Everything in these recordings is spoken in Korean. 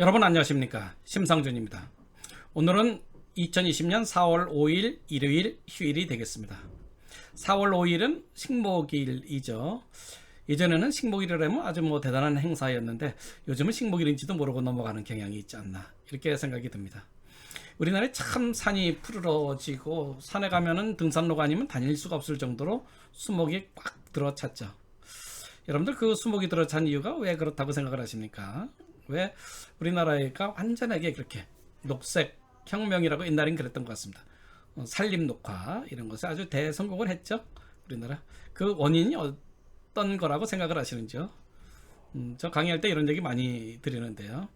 여러분 안녕하십니까? 심상준입니다. 오늘은 2020년 4월 5일 일요일 휴일이 되겠습니다. 4월 5일은 식목일이죠. 예전에는 식목일이라면 아주 뭐 대단한 행사였는데 요즘은 식목일인지도 모르고 넘어가는 경향이 있지 않나 이렇게 생각이 듭니다. 우리나라에 참 산이 푸르러지고 산에 가면은 등산로가 아니면 다닐 수가 없을 정도로 수목이 꽉 들어찼죠. 여러분들 그 수목이 들어찬 이유가 왜 그렇다고 생각을 하십니까? 왜 우리나라가 완전하게 그렇게 녹색 혁명이라고 옛날엔 그랬던 것 같습니다. 어, 산림 녹화 이런 것에 아주 대성공을 했죠. 우리나라 그 원인이 어떤 거라고 생각을 하시는지요? 음, 저 강의할 때 이런 얘기 많이 드리는데요.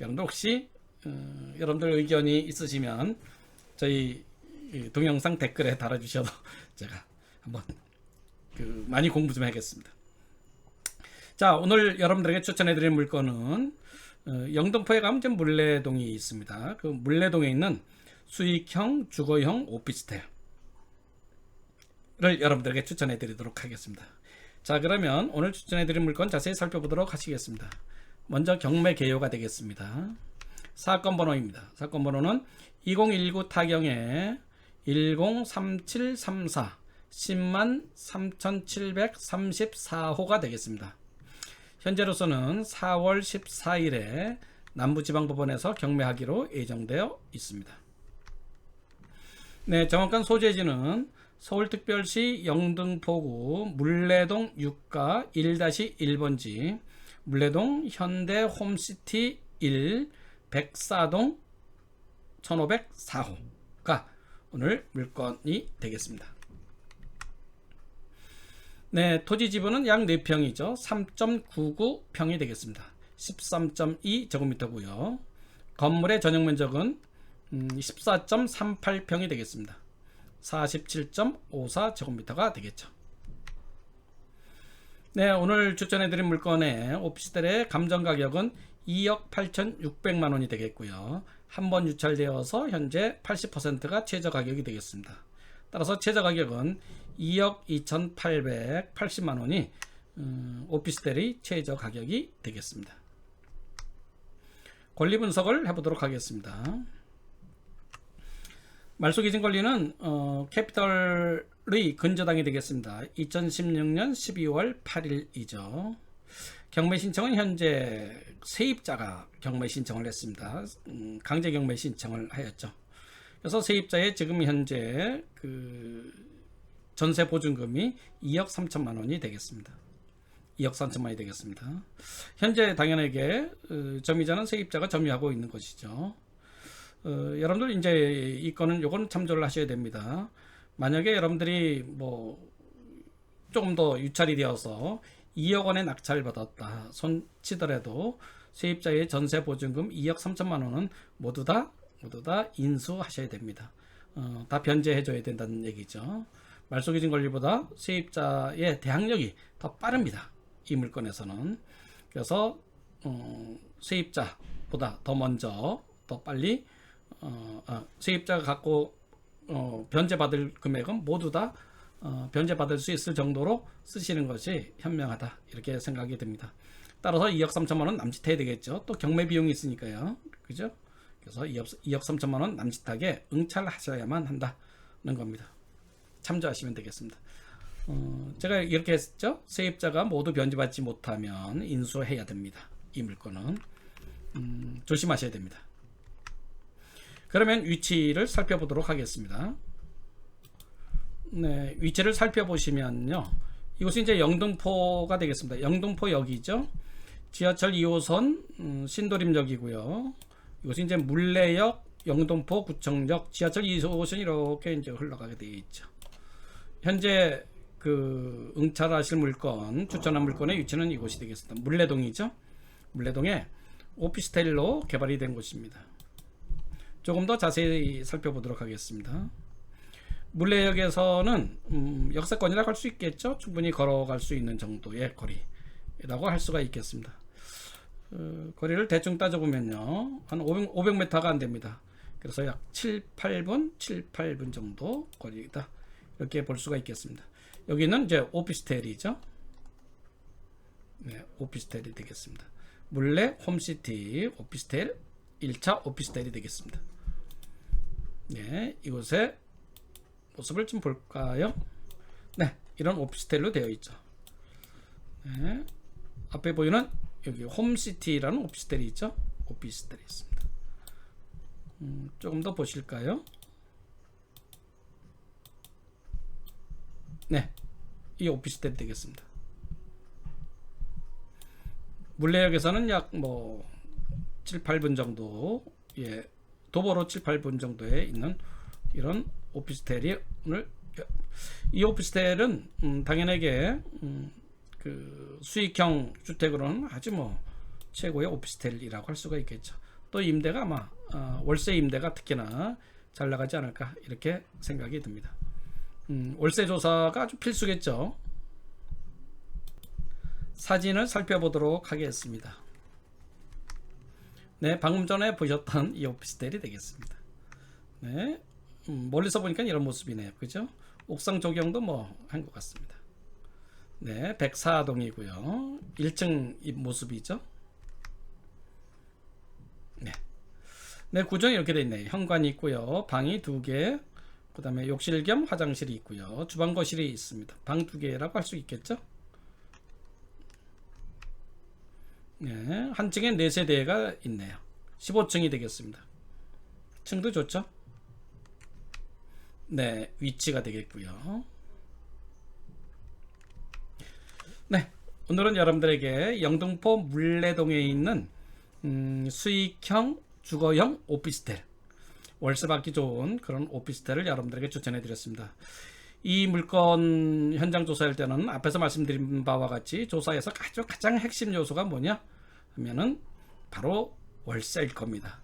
여러분들 혹시 어, 여러분들 의견이 있으시면 저희 이 동영상 댓글에 달아주셔도 제가 한번 그 많이 공부 좀 하겠습니다. 자, 오늘 여러분들에게 추천해 드릴 물건은 어, 영등포에 가면 이제 물레동이 있습니다. 그 물레동에 있는 수익형 주거형 오피스텔을 여러분들에게 추천해 드리도록 하겠습니다. 자, 그러면 오늘 추천해드릴 물건 자세히 살펴보도록 하시겠습니다. 먼저 경매 개요가 되겠습니다. 사건 번호입니다. 사건 번호는 2019 타경에 103734 10만 3734호가 되겠습니다. 현재로서는 4월 14일에 남부지방법원에서 경매하기로 예정되어 있습니다. 네, 정확한 소재지는 서울특별시 영등포구 물레동 6가 1-1번지 물레동 현대 홈시티 1 백사동 1504호가 오늘 물건이 되겠습니다. 네, 토지 지분은 약 4평이죠. 3.99평이 되겠습니다. 13.2 제곱미터고요. 건물의 전용 면적은 14.38평이 되겠습니다. 47.54 제곱미터가 되겠죠. 네, 오늘 추천해드린 물건의 오피스텔의 감정 가격은 2억 8,600만 원이 되겠고요. 한 번 유찰되어서 현재 80%가 최저 가격이 되겠습니다. 따라서 최저 가격은 2억 2,880만 원이 음, 오피스텔의 최저 가격이 되겠습니다. 권리 분석을 해보도록 하겠습니다. 말소기준 권리는 어, 캐피털의 근저당이 되겠습니다. 2016년 12월 8일이죠. 경매 신청은 현재 세입자가 경매 신청을 했습니다. 음, 강제 경매 신청을 하였죠. 그래서 세입자의 지금 현재 그 전세 보증금이 2억 3천만 원이 되겠습니다. 2억 3천만 원이 되겠습니다. 현재 당연하게 어, 점유자는 세입자가 점유하고 있는 것이죠. 어, 여러분들 이제 이 건은 요건 참조를 하셔야 됩니다. 만약에 여러분들이 뭐 조금 더 유찰이 되어서 2억 원의 낙찰을 받았다 손치더라도 세입자의 전세 보증금 2억 3천만 원은 모두 다 모두 다 인수하셔야 됩니다. 어, 다 변제해 줘야 된다는 얘기죠. 말소기준 권리보다 세입자의 대항력이 더 빠릅니다. 이 물건에서는 그래서 어, 세입자보다 더 먼저 더 빨리 어, 아, 세입자가 갖고 어, 변제받을 금액은 모두 다 어, 변제받을 수 있을 정도로 쓰시는 것이 현명하다 이렇게 생각이 듭니다. 따라서 2억 3천만 원 남짓해야 되겠죠. 또 경매 비용이 있으니까요. 그죠? 그래서 2억, 2억 3천만 원 남짓하게 응찰하셔야만 한다는 겁니다. 참조하시면 되겠습니다. 어, 제가 이렇게 했죠. 세입자가 모두 변제받지 못하면 인수해야 됩니다. 이 물건은 음, 조심하셔야 됩니다. 그러면 위치를 살펴보도록 하겠습니다. 네, 위치를 살펴보시면요. 이곳이 이제 영등포가 되겠습니다. 영등포역이죠. 지하철 2호선 음, 신도림역이고요. 이곳이 이제 물레역, 영등포 구청역, 지하철 2호선 이렇게 이제 흘러가게 되어 있죠. 현재 그 응찰하실 물건, 추천한 물건의 위치는 이곳이 되겠습니다. 물레동이죠. 물레동에 오피스텔로 개발이 된 곳입니다. 조금 더 자세히 살펴보도록 하겠습니다. 물레역에서는 음, 역세권이라고 할 수 있겠죠. 충분히 걸어갈 수 있는 정도의 거리라고 할 수가 있겠습니다. 어, 거리를 대충 따져보면요. 한 500, 500m가 안 됩니다. 그래서 약 7, 8분, 7, 8분 정도 거리다. 이렇게 볼 수가 있겠습니다. 여기는 이제 오피스텔이죠. 네, 오피스텔이 되겠습니다. 물레 홈시티 오피스텔 1차 오피스텔이 되겠습니다. 네, 이곳의 모습을 좀 볼까요? 네, 이런 오피스텔로 되어 있죠. 네, 앞에 보이는 여기 홈시티라는 오피스텔이 있죠. 오피스텔이 있습니다. 음, 조금 더 보실까요? 네, 이 오피스텔 되겠습니다. 물레역에서는 약 뭐 7, 8분 정도, 예, 도보로 7, 8분 정도에 있는 이런 오피스텔이 오늘 이 오피스텔은 음, 당연하게 음, 그 수익형 주택으로는 아주 뭐 최고의 오피스텔이라고 할 수가 있겠죠. 또 임대가 아마 어, 월세 임대가 특히나 잘 나가지 않을까 이렇게 생각이 듭니다. 음, 월세 조사가 아주 필수겠죠. 사진을 살펴보도록 하겠습니다. 네, 방금 전에 보셨던 이 오피스텔이 되겠습니다. 네, 음, 멀리서 보니까 이런 모습이네요. 그죠? 옥상 조경도 뭐 한 것 같습니다. 네, 104동이고요. 1층 이 모습이죠. 네. 네, 구조는 이렇게 되어 있네요. 현관이 있고요. 방이 두 개, 그 다음에 욕실 겸 화장실이 있고요. 주방 거실이 있습니다. 방 두 개라고 할 수 있겠죠? 네, 한 층에 네 세대가 있네요. 15층이 되겠습니다. 층도 좋죠? 네, 위치가 되겠고요. 네, 오늘은 여러분들에게 영등포 물레동에 있는 음, 수익형 주거형 오피스텔 월세 받기 좋은 그런 오피스텔을 여러분들에게 추천해 드렸습니다. 이 물건 현장 조사할 때는 앞에서 말씀드린 바와 같이 조사에서 가장 가장 핵심 요소가 뭐냐 하면은 바로 월세일 겁니다.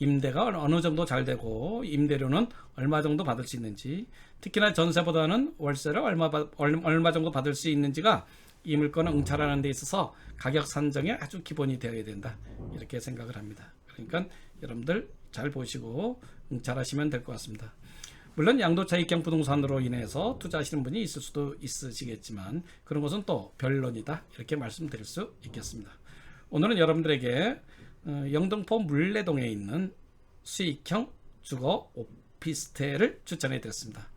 임대가 어느 정도 잘 되고 임대료는 얼마 정도 받을 수 있는지 특히나 전세보다는 월세를 얼마 얼마 정도 받을 수 있는지가 이 물건을 응찰하는 데 있어서 가격 산정에 아주 기본이 되어야 된다 이렇게 생각을 합니다. 그러니까 여러분들 잘 보시고 응찰하시면 될 것 같습니다. 물론 양도차익형 부동산으로 인해서 투자하시는 분이 있을 수도 있으시겠지만 그런 것은 또 변론이다 이렇게 말씀드릴 수 있겠습니다. 오늘은 여러분들에게 어, 영등포 물레동에 있는 수익형 주거 오피스텔을 추천해 드렸습니다.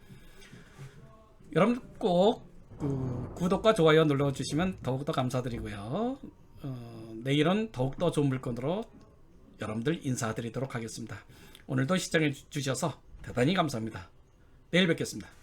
여러분 꼭 그, 구독과 좋아요 눌러주시면 더욱더 감사드리고요. 어, 내일은 더욱더 좋은 물건으로 여러분들 인사드리도록 하겠습니다. 오늘도 시청해 주셔서 대단히 감사합니다. 내일 뵙겠습니다.